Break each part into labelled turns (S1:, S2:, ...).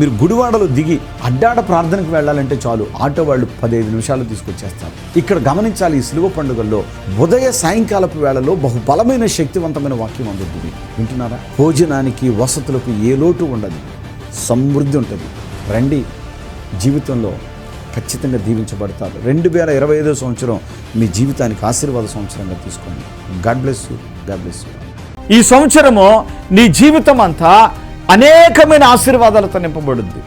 S1: మీరు గుడివాడలో దిగి అడ్డాడ ప్రార్థనకు వెళ్ళాలంటే చాలు. ఆటో వాళ్ళు పదిహేను నిమిషాలు తీసుకొచ్చేస్తారు. ఇక్కడ గమనించాలి ఈ సిలువ పండుగల్లో ఉదయ సాయంకాలపు వేళలో బహుబలమైన శక్తివంతమైన వాక్యం అందుతుంది. వింటున్నారా? భోజనానికి వసతులకు ఏ లోటు ఉండదు. సమృద్ధి ఉంటుంది. రండి. జీవితంలో ఖచ్చితంగా దీవించబడతారు. రెండు వేల ఇరవై ఐదో సంవత్సరం మీ జీవితానికి ఆశీర్వాద సంవత్సరంగా తీసుకోండి. God bless you. God bless you.
S2: ఈ సంవత్సరము నీ జీవితం అంతా అనేకమైన ఆశీర్వాదాలతో నింపబడుద్ది.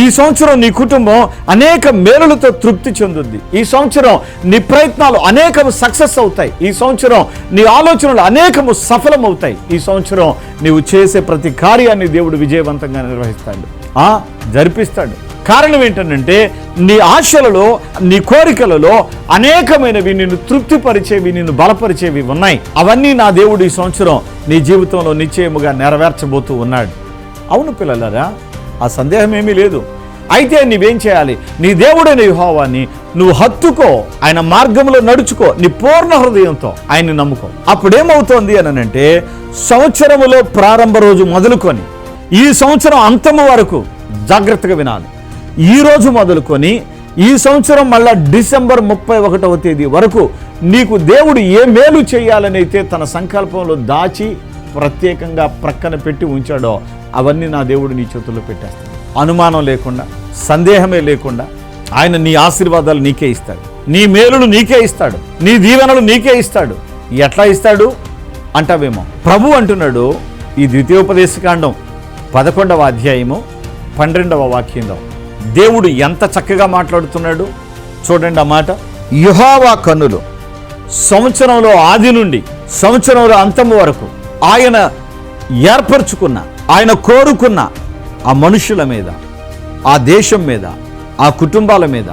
S2: ఈ సంవత్సరం నీ కుటుంబం అనేక మేలులతో తృప్తి చెందుద్ది. ఈ సంవత్సరం నీ ప్రయత్నాలు అనేకము సక్సెస్ అవుతాయి. ఈ సంవత్సరం నీ ఆలోచనలు అనేకము సఫలమవుతాయి. ఈ సంవత్సరం నీవు చేసే ప్రతి కార్యాన్ని దేవుడు విజయవంతంగా నిర్వహిస్తాడు. ఆ జరిపిస్తాడు. కారణం ఏంటంటే నీ ఆశలలో నీ కోరికలలో అనేకమైనవి నిన్ను తృప్తిపరిచేవి నిన్ను బలపరిచేవి ఉన్నాయి. అవన్నీ నా దేవుడు ఈ సంవత్సరం నీ జీవితంలో నిశ్చయముగా నెరవేర్చబోతూ ఉన్నాడు. అవును పిల్లలారా ఆ సందేహం ఏమీ లేదు. అయితే నీవేం చేయాలి? నీ దేవుడైన యుహోవాన్ని నువ్వు హత్తుకో ఆయన మార్గంలో నడుచుకో నీ పూర్ణ హృదయంతో ఆయన్ని నమ్ముకో. అప్పుడేమవుతోంది అని అంటే సంవత్సరములో ప్రారంభ రోజు మొదలుకొని ఈ సంవత్సరం అంతము వరకు జాగ్రత్తగా వినాలి. ఈ రోజు మొదలుకొని ఈ సంవత్సరం మళ్ళా డిసెంబర్ ముప్పై ఒకటవ తేదీ వరకు నీకు దేవుడు ఏ మేలు చేయాలనైతే తన సంకల్పంలో దాచి ప్రత్యేకంగా ప్రక్కన పెట్టి ఉంచాడో అవన్నీ నా దేవుడు నీ చేతుల్లో పెట్టేస్తాడు. అనుమానం లేకుండా సందేహమే లేకుండా ఆయన నీ ఆశీర్వాదాలు నీకే ఇస్తాడు. నీ మేలును నీకే ఇస్తాడు. నీ దీవెనలు నీకే ఇస్తాడు. ఎట్లా ఇస్తాడు? అంటావేమో. ప్రభు అంటున్నాడు ఈ ద్వితీయోపదేశకాండం పదకొండవ అధ్యాయము పన్నెండవ వాక్యంలో. దేవుడు ఎంత చక్కగా మాట్లాడుతున్నాడు? చూడండి ఆ మాట. యుహావా కన్నులు. సంవత్సరంలో ఆది నుండి సంవత్సరంలో అంతము వరకు ఆయన ఏర్పరచుకున్న ఆయన కోరుకున్న ఆ మనుషుల మీద ఆ దేశం మీద ఆ కుటుంబాల మీద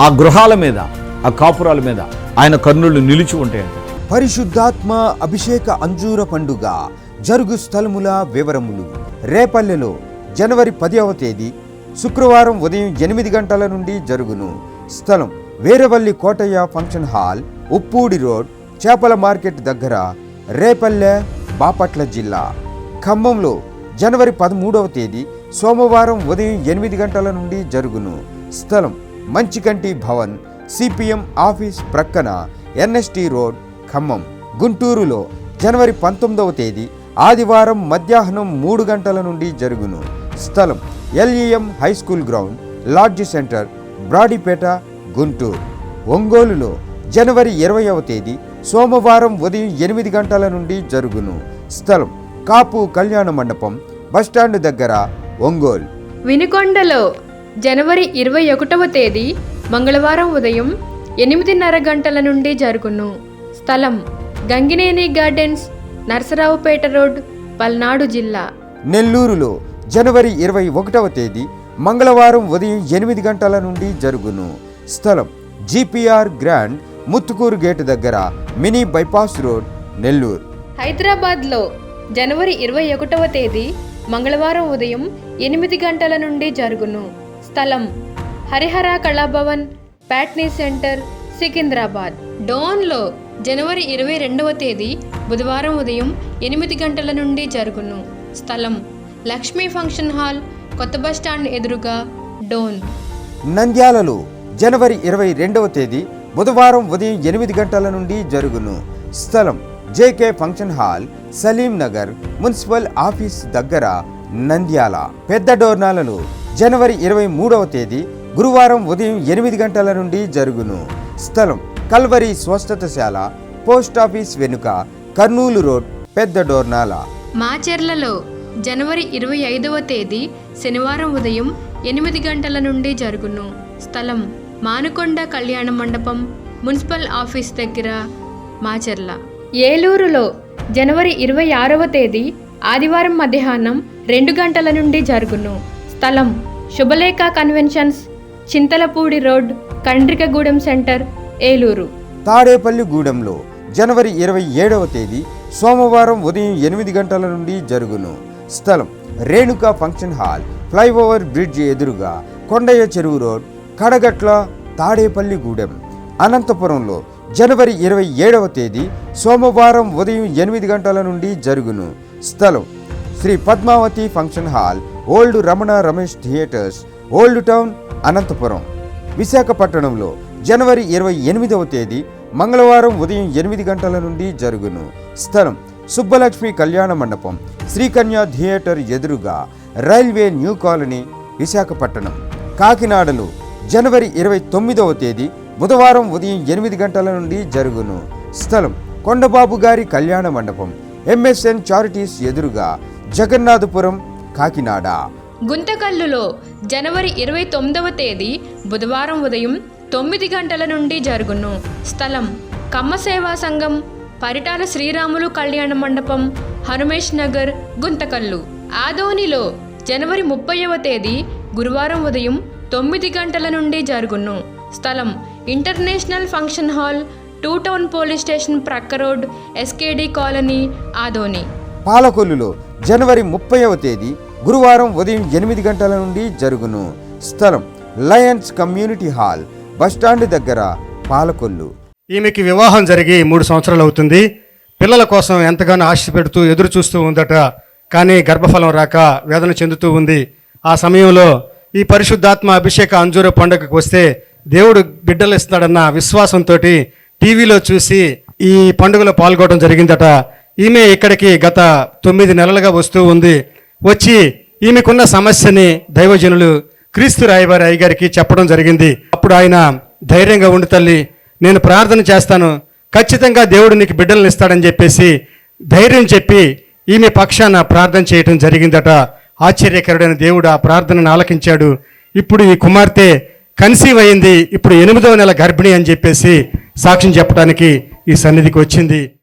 S2: ఆ గృహాల మీద ఆ కాపురాల మీద ఆయన కన్నులు నిలిచి ఉంటాయంట.
S3: పరిశుద్ధాత్మ అభిషేక అంజూర పండుగ జరుగు స్థలముల వివరములు. రేపల్లెలో జనవరి పదవ తేదీ శుక్రవారం ఉదయం ఎనిమిది గంటల నుండి జరుగును. స్థలం Veravalli Kotaiah function hall Uppudi road చేపల మార్కెట్ దగ్గర రేపల్లె బాపట్ల జిల్లా. ఖమ్మంలో జనవరి పదమూడవ తేదీ సోమవారం ఉదయం ఎనిమిది గంటల నుండి జరుగును. స్థలం మంచికంటి భవన్ సిపిఎం ఆఫీస్ ప్రక్కన ఎన్ఎస్టి రోడ్ ఖమ్మం. గుంటూరులో జనవరి పంతొమ్మిదవ తేదీ ఆదివారం మధ్యాహ్నం మూడు గంటల నుండి జరుగును. స్థలం LEM high school ground lodge centre Brodipet Guntur. ఒంగోలులో జనవరి ఇరవైవ తేదీ సోమవారం ఉదయం ఎనిమిది గంటల నుండి జరుగును. స్థలం కాపు కళ్యాణ మండపం బస్టాండ్ దగ్గర ఒంగోలు.
S4: వినుకొండలో జనవరి ఇరవై ఒకటవ తేదీ మంగళవారం ఉదయం ఎనిమిదిన్నర గంటల నుండి జరుగును. స్థలం గంగినేని గార్డెన్స్ నరసరావుపేట రోడ్ పల్నాడు జిల్లా.
S3: నెల్లూరులో జనవరి ఇరవై ఒకటవ తేదీ మంగళవారం ఉదయం ఎనిమిది గంటల నుండి జరుగును. స్థలం జిపిఆర్ గ్రాండ్ ముత్తుకూరు గేటు దగ్గర మినీ బైపాస్ రోడ్ నెల్లూరు.
S4: హైదరాబాద్లో జనవరి ఇరవై ఒకటవ తేదీ మంగళవారం ఉదయం ఎనిమిది గంటల నుండి జరుగును. స్థలం హరిహర కళాభవన్ ప్యాట్నీ సెంటర్ సికింద్రాబాద్. డోన్లో జనవరి ఇరవై రెండవ తేదీ బుధవారం ఉదయం ఎనిమిది గంటల నుండి జరుగును. స్థలం లక్ష్మీ ఫంక్షన్ హాల్ కొత్త బస్టాండ్ ఎదురుగా డోన్.
S3: నంద్యాలలో జనవరి ఇరవై రెండవ తేదీ బుధవారం ఉదయం ఎనిమిది గంటల నుండి జరుగును. స్థలం JK function hall Salim Nagar municipal office దగ్గర నంద్యాల. పెద్ద డోర్నాలలో జనవరి ఇరవై మూడవ తేదీ గురువారం ఉదయం ఎనిమిది గంటల నుండి జరుగును. స్థలం కల్వరి స్వస్థతశాల పోస్ట్ ఆఫీస్ వెనుక కర్నూలు రోడ్ పెద్ద డోర్నాల.
S4: మాచెర్లలో జనవరి ఇరవై ఐదవ తేదీ శనివారం ఉదయం ఎనిమిది గంటల నుండి జరుగును. స్థలం మానుకొండ కళ్యాణ మండపం మున్సిపల్ ఆఫీస్ దగ్గర మాచెర్ల. ఏలూరులో జనవరి ఇరవై ఆరవ తేదీ ఆదివారం మధ్యాహ్నం రెండు గంటల నుండి జరుగును. స్థలం Subhalekha conventions Chintalapudi road Kandrikagudem centre Eluru.
S3: తాడేపల్లిగూడెంలో జనవరి ఇరవై ఏడవ తేదీ సోమవారం ఉదయం ఎనిమిది గంటల నుండి జరుగును. స్థలం Renuka function hall flyover bridge ఎదురుగా కొండయ్య చెరువు రోడ్ కడగట్ల తాడేపల్లిగూడెం అనంతపురంలో జనవరి ఇరవై ఏడవ తేదీ సోమవారం ఉదయం ఎనిమిది గంటల నుండి జరుగును స్థలం Sri Padmavathi function hall old Ramana Ramesh theatres old town Anantapur. విశాఖపట్నంలో జనవరి ఇరవై ఎనిమిదవ తేదీ మంగళవారం ఉదయం ఎనిమిది గంటల నుండి జరుగును స్థలం సుబ్బలక్ష్మి కళ్యాణ మండపం శ్రీకన్య థియేటర్ ఎదురుగా రైల్వే న్యూ కాలనీ విశాఖపట్నం. కాకినాడలో జనవరి ఇరవై తొమ్మిదవ తేదీ బుధవారం ఉదయం ఎనిమిది గంటల నుండి జరుగును. స్థలం కొండబాబు గారి కళ్యాణ మండపం ఎంఎస్ఎన్ చారిటీస్ ఎదురుగా జగన్నాథపురం కాకినాడ.
S4: గుంతకల్లులో జనవరి ఇరవై తొమ్మిదవ తేదీ బుధవారం ఉదయం తొమ్మిది గంటల నుండి జరుగును. స్థలం కమ్మ సేవా సంఘం పరిటాల శ్రీరాములు కళ్యాణ మండపం హనుమేష్ నగర్ గుంతకల్లు. ఆదోనిలో జనవరి ముప్పైవ తేదీ గురువారం ఉదయం తొమ్మిది గంటల నుండి జరుగును. స్థలం international function hall two town police station ప్రక్క రోడ్ ఎస్కేడి కాలనీ ఆదోని.
S3: పాలకొల్లులో జనవరి ముప్పైవ తేదీ గురువారం ఉదయం ఎనిమిది గంటల నుండి జరుగును. స్థలం లయన్స్ కమ్యూనిటీ హాల్ బస్టాండ్ దగ్గర పాలకొల్లు.
S5: ఈమెకి వివాహం జరిగి మూడు సంవత్సరాలు అవుతుంది పిల్లల కోసం ఎంతగానో ఆశ పెడుతూ ఎదురు చూస్తూ ఉందట. కానీ గర్భఫలం రాక వేదన చెందుతూ ఉంది. ఆ సమయంలో ఈ పరిశుద్ధాత్మ అభిషేక అంజూర పండుగకు వస్తే దేవుడు బిడ్డలు ఇస్తాడన్న విశ్వాసంతో టీవీలో చూసి ఈ పండుగలో పాల్గొనడం జరిగిందట. ఈమె ఇక్కడికి గత తొమ్మిది నెలలుగా వస్తూ ఉంది. వచ్చి ఈమెకున్న సమస్యని దైవజనులు క్రీస్తు రాయబారి అయ్యగారికి చెప్పడం జరిగింది. అప్పుడు ఆయన ధైర్యంగా ఉండి తల్లి నేను ప్రార్థన చేస్తాను. ఖచ్చితంగా దేవుడు నీకు బిడ్డలను ఇస్తాడని చెప్పేసి ధైర్యం చెప్పి ఈమె పక్షాన ప్రార్థన చేయటం జరిగిందట. ఆశ్చర్యకరుడైన దేవుడు ఆ ప్రార్థనను ఆలకించాడు. ఇప్పుడు ఈ కుమార్తె కన్సీవ్ అయింది. ఇప్పుడు ఎనిమిదవ నెల గర్భిణి అని చెప్పేసి సాక్ష్యం చెప్పడానికి ఈ సన్నిధికి వచ్చింది.